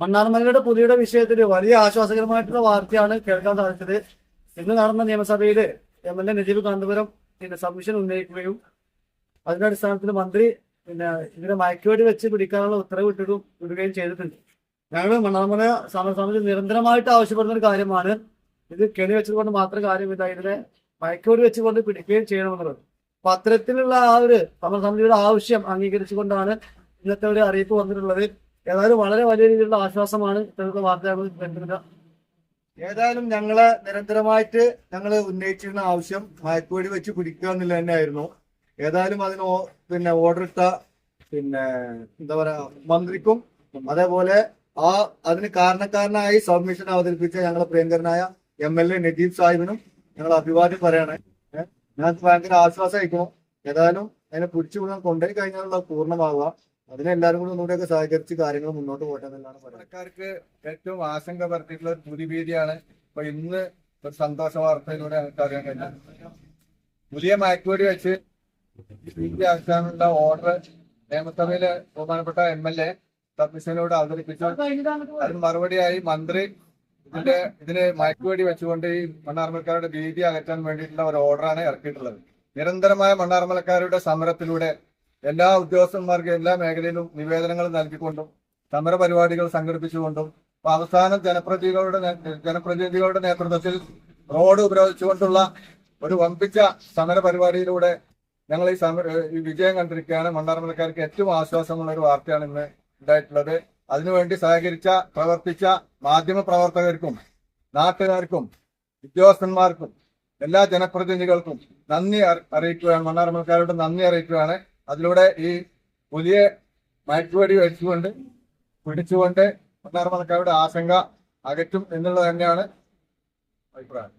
മണ്ണാർമലയുടെ പുലിയുടെ വിഷയത്തിൽ വലിയ ആശ്വാസകരമായിട്ടുള്ള വാർത്തയാണ് കേൾക്കാൻ സാധിച്ചത്. ഇന്ന് നടന്ന നിയമസഭയിൽ M L A Najeeb Kanthapuram പിന്നെ സബ്മിഷൻ ഉന്നയിക്കുകയും അതിന്റെ അടിസ്ഥാനത്തിൽ മന്ത്രി പിന്നെ ഇതിനെ മയക്കുവേടി വെച്ച് പിടിക്കാനുള്ള ഉത്തരവ് ഇട്ടിടും വിടുകയും ചെയ്തിട്ടുണ്ട്. ഞങ്ങൾ മണ്ണാർമല സമരസമിതി നിരന്തരമായിട്ട് ആവശ്യപ്പെടുന്ന ഒരു കാര്യമാണ്. ഇത് കെണി വെച്ചതുകൊണ്ട് മാത്രം കാര്യമില്ല. ഇതിനെ മയക്കുവേടി വെച്ചുകൊണ്ട് പിടിക്കുകയും ചെയ്യണമെന്നുള്ളത്. അപ്പൊ അത്തരത്തിലുള്ള ആ ഒരു സമരസമിതിയുടെ ആവശ്യം അംഗീകരിച്ചുകൊണ്ടാണ് ഇന്നത്തെ ഒരു അറിയിപ്പ് വന്നിട്ടുള്ളത്. ഏതായാലും വളരെ വലിയ രീതിയിലുള്ള ആശ്വാസമാണ് ഇത്തരത്തിലുള്ള വാർത്തകൾ ലഭിക്കുന്നത് ഏതായാലും ഞങ്ങൾ നിരന്തരമായിട്ട് ഞങ്ങൾ ഉന്നയിച്ചിരുന്ന ആവശ്യം മയക്കുവെടി വെച്ച് പിടിക്കുക എന്നുള്ളത് തന്നെയായിരുന്നു. ഏതായാലും അതിന് പിന്നെ ഓർഡർ ഇട്ട പിന്നെ എന്താ പറയാ മന്ത്രിക്കും അതേപോലെ ആ അതിന് കാരണക്കാരനായി സബ്മിഷൻ അവതരിപ്പിച്ച ഞങ്ങളെ പ്രിയങ്കരനായ എം എൽ എ നജീബ് സാഹിബിനും ഞങ്ങൾ അഭിവാദ്യം പറയണേ. ഞങ്ങൾക്ക് ഭയങ്കര ആശ്വാസമായിരിക്കണം ഏതായാലും അതിനെ പിടിച്ചു വിടാൻ കൊണ്ടുപോയി കഴിഞ്ഞാലുള്ള പൂർണമാവുക. അതിനെ എല്ലാവരും കൂടി ഒന്നുകൂടെയൊക്കെ സഹകരിച്ച് കാര്യങ്ങൾ മുന്നോട്ട് പോകട്ടെ എന്നാണ് സർക്കാർക്ക് ഏറ്റവും ആശങ്ക പരത്തിയിട്ടുള്ള ഒരു പുലിഭീതിയാണ് ഇപ്പൊ ഇന്ന് ഒരു സന്തോഷ വാർത്തയിലൂടെ ഞങ്ങൾക്ക് അറിയാൻ കഴിഞ്ഞത്. പുതിയ മയക്കുവടി വെച്ച് ഭീതിയാക്കാനുള്ള ഓർഡർ നിയമസഭയിലെ ബഹുമാനപ്പെട്ട എം എൽ എ സബ്മിഷനിലൂടെ അവതരിപ്പിച്ചു. അതിന് മറുപടിയായി മന്ത്രി ഇതിന്റെ ഇതിന് മയക്കുവടി വെച്ചുകൊണ്ട് ഈ മണ്ണാർമലക്കാരുടെ ഭീതി അകറ്റാൻ വേണ്ടിയിട്ടുള്ള ഒരു ഓർഡറാണ് ഇറക്കിയിട്ടുള്ളത്. നിരന്തരമായ മണ്ണാർമലക്കാരുടെ സമരത്തിലൂടെ എല്ലാ ഉദ്യോഗസ്ഥന്മാർക്കും എല്ലാ മേഖലയിലും നിവേദനങ്ങൾ നൽകിക്കൊണ്ടും സമര പരിപാടികൾ സംഘടിപ്പിച്ചുകൊണ്ടും അവസാന ജനപ്രതിനിധികളുടെ ജനപ്രതിനിധികളുടെ നേതൃത്വത്തിൽ റോഡ് ഉപരോധിച്ചുകൊണ്ടുള്ള ഒരു വമ്പിച്ച സമര പരിപാടിയിലൂടെ ഞങ്ങൾ ഈ സമര വിജയം കണ്ടിരിക്കുകയാണ്. മണ്ണാർമലക്കാർക്ക് ഏറ്റവും ആശ്വാസമുള്ള ഒരു വാർത്തയാണ് ഇന്ന് ഉണ്ടായിട്ടുള്ളത്. അതിനുവേണ്ടി സഹകരിച്ച പ്രവർത്തിച്ച മാധ്യമ പ്രവർത്തകർക്കും നാട്ടുകാർക്കും ഉദ്യോഗസ്ഥന്മാർക്കും എല്ലാ ജനപ്രതിനിധികൾക്കും നന്ദി അറിയിക്കുകയാണ്. മണ്ണാർമലക്കാരോട് നന്ദി അറിയിക്കുകയാണ്. അതിലൂടെ ഈ പുതിയ മയക്കുവെടി വെച്ചുകൊണ്ട് പിടിച്ചുകൊണ്ട് മണ്ണാർമലക്കാരുടെ ആശങ്ക അകറ്റും എന്നുള്ളത് തന്നെയാണ് അഭിപ്രായം.